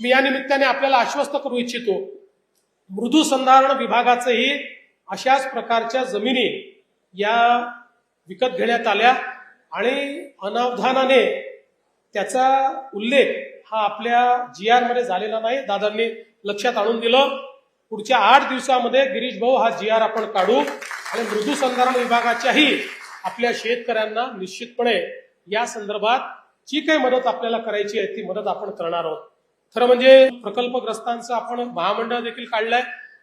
मी या निमित्ताने आपल्याला आश्वस्त करू इच्छितो. मृदू संधारण विभागाचंही अशाच प्रकारच्या जमिनी या विकत घेण्यात आल्या आणि अनावधानाने त्याचा उल्लेख हा आपल्या जी आरमध्ये झालेला नाही. दादांनी लक्षात आणून दिलं. पुढच्या आठ दिवसामध्ये गिरीश भाऊ हा जी आर आपण काढू आणि मृदू संधारण विभागाच्याही आपल्या शेतकऱ्यांना निश्चितपणे या संदर्भात जी काही मदत आपल्याला करायची आहे ती मदत आपण करणार आहोत. खरं म्हणजे प्रकल्पग्रस्तांचं आपण महामंडळ देखील काढलंय.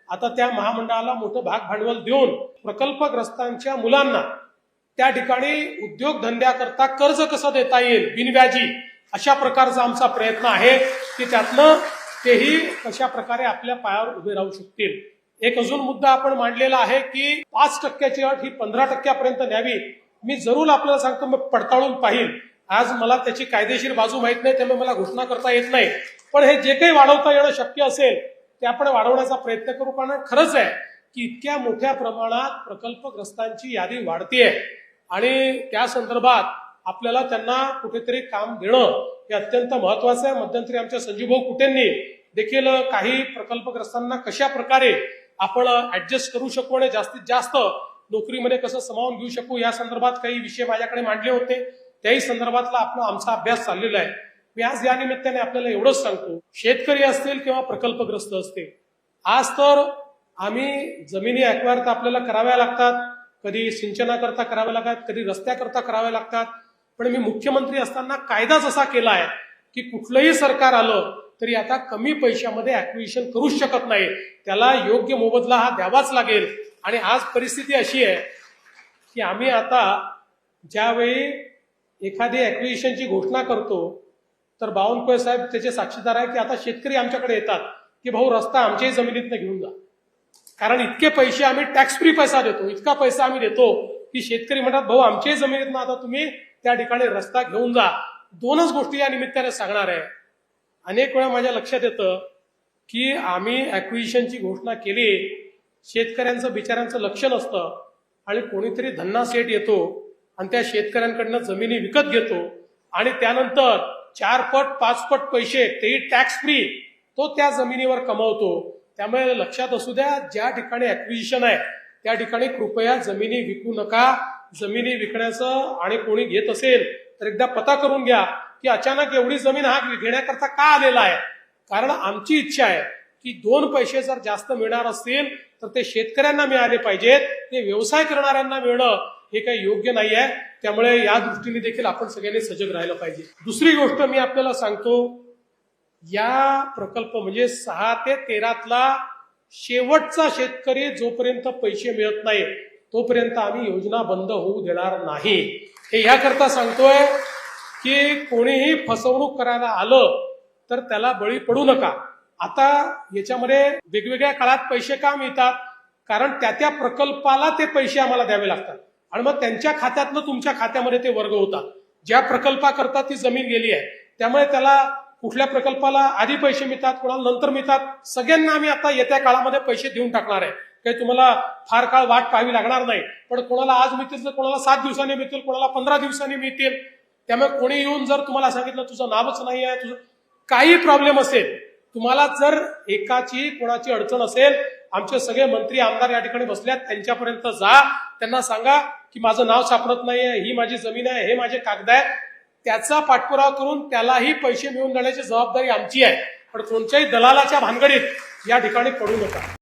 आता त्या महामंडळाला मोठं भाग भांडवल देऊन प्रकल्पग्रस्तांच्या मुलांना त्या ठिकाणी उद्योगधंद्याकरता कर्ज कसं देता येईल बिनव्याजी अशा प्रकारचा आमचा प्रयत्न आहे की त्यातनं तेही कशा प्रकारे आपल्या पायावर उभे राहू शकतील. एक अजून मुद्दा आपण मांडलेला आहे की पाच टक्क्याची अट ही पंधरा टक्क्यापर्यंत न्यावी. मी जरूर आपल्याला सांगतो मी पडताळून पाहिल आज मला त्याची कायदेशीर बाजू माहीत नाही त्यामुळे मला घोषणा करता येत नाही. पण हे जे काही वाढवता येणं शक्य असेल ते आपण वाढवण्याचा प्रयत्न करू. कारण खरंच आहे की इतक्या मोठ्या प्रमाणात प्रकल्पग्रस्तांची यादी वाढतीये. आणि त्या संदर्भात आपल्याला त्यांना कुठेतरी काम देणं हे अत्यंत महत्वाचं आहे. मध्यंतरी आमच्या संजीवभाऊ कुटेंनी देखील काही प्रकल्पग्रस्तांना कशा प्रकारे आपण ऍडजस्ट करू शकू आणि जास्तीत जास्त नोकरीमध्ये कसं समावून घेऊ शकू या संदर्भात काही विषय माझ्याकडे मांडले होते. त्याही संदर्भातला आपला आमचा अभ्यास चाललेला आहे. मी आज या निमित्ताने आपल्याला एवढंच सांगतो शेतकरी असतील किंवा प्रकल्पग्रस्त असतील आज तर आम्ही जमिनी अक्वायर तर आपल्याला कराव्या लागतात कधी सिंचनाकरता कराव्या लागतात कधी रस्त्याकरता कराव्या लागतात पण मी मुख्यमंत्री असताना कायदाच असा केला आहे की कुठलंही सरकार आलं तरी आता कमी पैशामध्ये ऍक्विजिशन करूच शकत नाही. त्याला योग्य मोबदला हा द्यावाच लागेल. आणि आज परिस्थिती अशी आहे की आम्ही आता ज्यावेळी एखादी ऍक्विजिशनची घोषणा करतो तर बावनकुळे साहेब त्याचे साक्षीदार आहे की आता शेतकरी आमच्याकडे येतात की भाऊ रस्ता आमच्याही जमिनीतनं घेऊन जा. कारण इतके पैसे आम्ही टॅक्स फ्री पैसा देतो इतका पैसा आम्ही देतो की शेतकरी म्हणतात भाऊ आमच्याही जमिनीतनं आता तुम्ही त्या ठिकाणी रस्ता घेऊन जा. दोनच गोष्टी या निमित्ताने सांगणार आहे. अनेक वेळा माझ्या लक्षात येतं की आम्ही ॲक्विशनची घोषणा केली शेतकऱ्यांचं बिचाऱ्यांचं लक्ष नसतं आणि कोणीतरी धन्ना सेट येतो आणि त्या शेतकऱ्यांकडनं जमिनी विकत घेतो आणि त्यानंतर चार पट पाच पट पैसे तेही टॅक्स फ्री तो त्या जमिनीवर कमवतो. त्यामुळे लक्षात असू द्या ज्या ठिकाणी ऍक्विजिशन आहे त्या ठिकाणी कृपया जमिनी विकू नका. जमिनी विकण्याचं आणि कोणी घेत असेल तर एकदा पता करून घ्या की अचानक एवढी जमीन हा घेण्याकरता का आलेला आहे? कारण आमची इच्छा आहे की दोन पैसे जर जास्त मिळणार असतील तर ते शेतकऱ्यांना मिळाले पाहिजेत ते व्यवसाय करणाऱ्यांना मिळणं हे काही योग्य नाही आहे त्यामुळे या दृष्टीने देखील आपण सगळ्यांनी सजग राहिलं पाहिजे. दुसरी गोष्ट मी आपल्याला सांगतो या प्रकल्प म्हणजे सहा ते तेरातला शेवटचा शेतकरी जोपर्यंत पैसे मिळत नाही तोपर्यंत आम्ही योजना बंद होऊ देणार नाही. हे याकरता सांगतोय की कोणीही फसवणूक करायला आलं तर त्याला बळी पडू नका. आता याच्यामध्ये वेगवेगळ्या काळात पैसे का मिळतात? कारण त्या त्या प्रकल्पाला ते पैसे आम्हाला द्यावे लागतात. आणि मग त्यांच्या खात्यातनं तुमच्या खात्यामध्ये ते वर्ग होतात. ज्या प्रकल्पाकरता ती जमीन गेली आहे त्यामुळे त्याला कुठल्या प्रकल्पाला आधी पैसे मिळतात कोणाला नंतर मिळतात सगळ्यांना आम्ही आता येत्या काळामध्ये पैसे देऊन टाकणार आहे. काही तुम्हाला फार काळ वाट पाहावी लागणार नाही पण कोणाला आज मिळतील तर कोणाला सात दिवसांनी मिळतील कोणाला पंधरा दिवसांनी मिळतील. त्यामुळे कोणी येऊन जर तुम्हाला सांगितलं तुझं नावच नाही आहे तुझं काही प्रॉब्लेम असेल. तुम्हाला जर एकाची कोणाची अडचण असेल आमचे सगळे मंत्री आमदार या ठिकाणी बसल्यात त्यांच्यापर्यंत जा. त्यांना सांगा की माझं नाव सापडत नाहीये ही माझी जमीन आहे हे माझे कागद आहे त्याचा पाठपुरावा करून त्यालाही पैसे मिळवून देण्याची जबाबदारी आमची आहे. पण कोणत्याही दलालाच्या भानगडीत या ठिकाणी पडू नका.